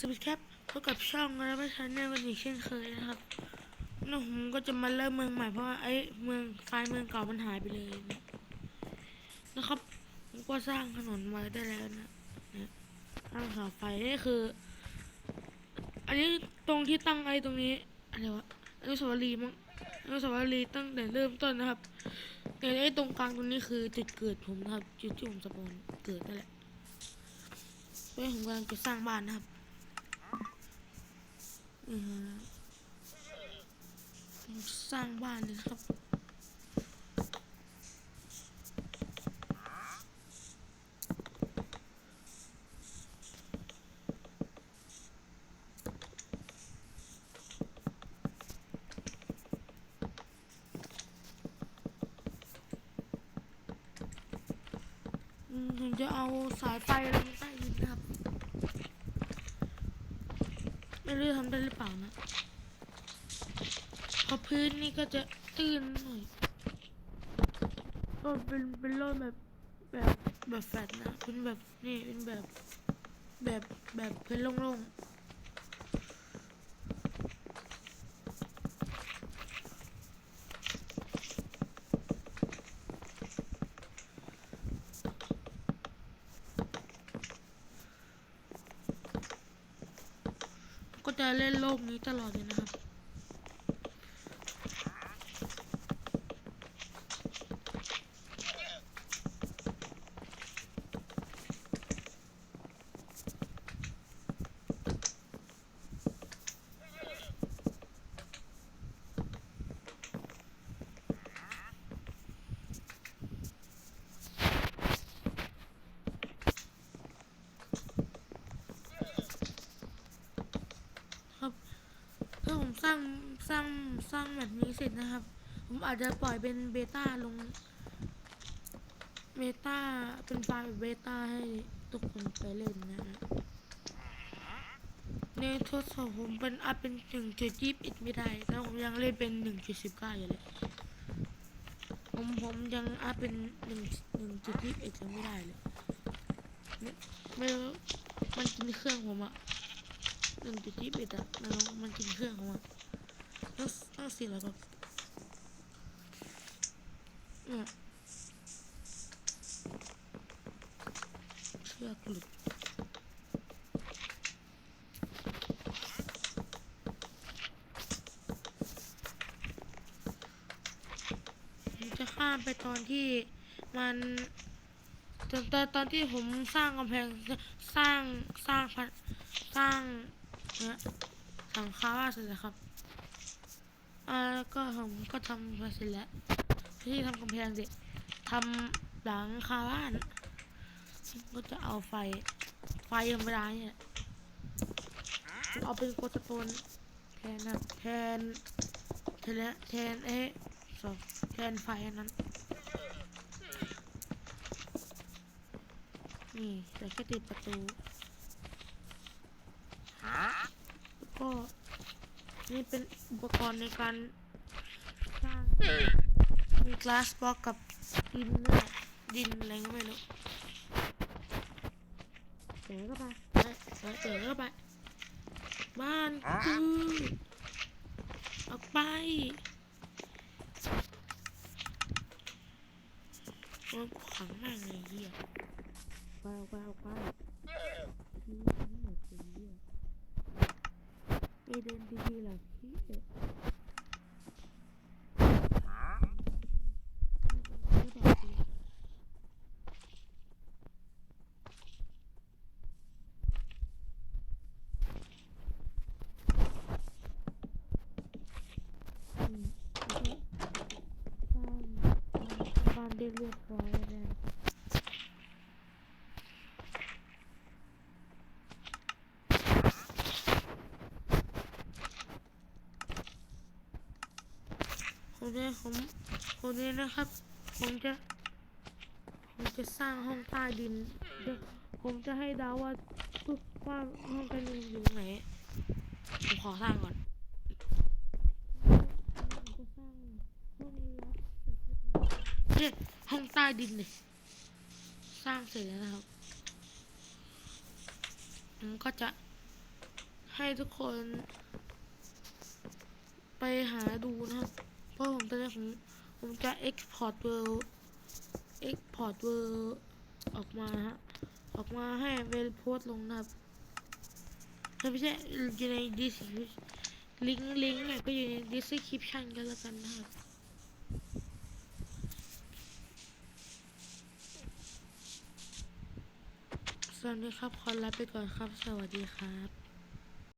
สวัสดีครับพบกับช่องแล้วไม่ชันแนลกันอีกเช่นเคยนะครับแล้วผมก็จะมาเริ่มเมืองใหม่เพราะว่าไอ้เมืองไฟล์เมืองเก่ามันหายไปเลยนะนะครับผมก็สร้างถนนไว้ได้แล้วนะนี่ยสร้างเสาไฟนี่คือ อันนี้ตรงที่ตั้งไอ้ตรงนี้อะไรวะอนุสาวรีย์มั้งอนุสาวรีย์ตั้งแต่เริ่มต้นนะครับแต่ไอ้ตรงกลางตรงนี้คือจุดเกิดผมนะครับจุดที่ผมสปอนเกิดนั่นแหละเพื่อผมกำลังจะสร้างบ้านนะครับ สร้างบ้านเลยครับอืมผมจะเอาสายไฟลงใต้ดินนะครับ ไม่รู้ทำได้หรือเปล่านะพอพื้นนี่ก็จะตื้นหน่อยก็เป็นเป็นโลดแบบแบบแบบแฟลตนะเป็นแบบนี่เป็นแบบแบบแบบพื้นโล่งๆ จะเล่นโลกนี้ตลอดเลยนะครับถ้าผมส ร้างสร้างสร้างแบบนี้เสร็จนะครับ ผมอาจจะปล่อยเป็นเบต้าลงเบต้าเป็นไฟล์เบต้าให้ทุกคนไปเล่นนะฮะในทดสอบผมเป็นอัพเป็นหนึ่งจุดยี่สิบไม่ได้แล้วผมยังเล่นเป็นหนึ่งจุดสิบเก้าอยู่เลยผมผมยังอัพเป็นหนึ่งหนึ่งจุดยี่สิบเอ็ดยังไม่ได้เลยไม่ไม่รู้มันกินเครื่องผมอะหนึ่งจุดยี่สิบอะมันมันกินเครื่องขอ งมันแล้วแล้วสิแล้วก็เนี่ยเชือกหลุดจะข้ามไปตอนที่มันตอนตอนตอนที่ผมสร้างกำแพงสร้างสร้างสร้างเนี่ยสังคาว่าเสร็จแล้วครับ อ่าก็ผมก็ทำไปเสร็จแล้วที่ทำกำแพงเสร็จทำหลังคาบ้านก็จะเอาไฟ ไฟธรรมดาเนี่ยเอาเป็นโกลสโตนแทนนะแทนแทนและแทนเอ๊ะสองแทนไฟนนั้นนี่แต่แค่ติดประตูแล้วก็ นี่เป็นอุปกรณ์ในการสร้างมี glass block กับดินด้วยดินอะไรก็ไม่รู้เตะเข้าไปเตะเตะเตะเข้าไป บ้านคือออกไปโอ้ยขังมากเลยเฮียไปออกไปออกไปที่นี่หมดเลยเฮีย ไปเดินดีๆล่ะพี่เอ๋ไม่บอกดีอืม แล้เรียบร้อยแล้วคนนี้ผมคนนี้นะครับ ผมจะ ผมจะสร้างห้องใต้ดิน ผมจะให้ดาว่าทุกว่าห้องใต้ดินอยู่ไหน ผมขอสร้างก่อนผมจะสร้างห้องนี้แล้ว เสร็จเรียบร้อยเนี่ยห้องใต้ดินเลยสร้างเสร็จแล้วนะครับผมก็จะให้ทุกคน ไปหาดูนะครับ เพราะผมตอนนี้ผมผมจะ export world export world ออกมาฮะออกมาให้เวลโพสลงนะครับไม่ใช่อยู่ใน description ลิงก์ลิงก์เนี่ยก็อยู่ใน description กันแล้วกันนะครับ สวัสดีครับ ขอลาไปก่อนครับ สวัสดีครับ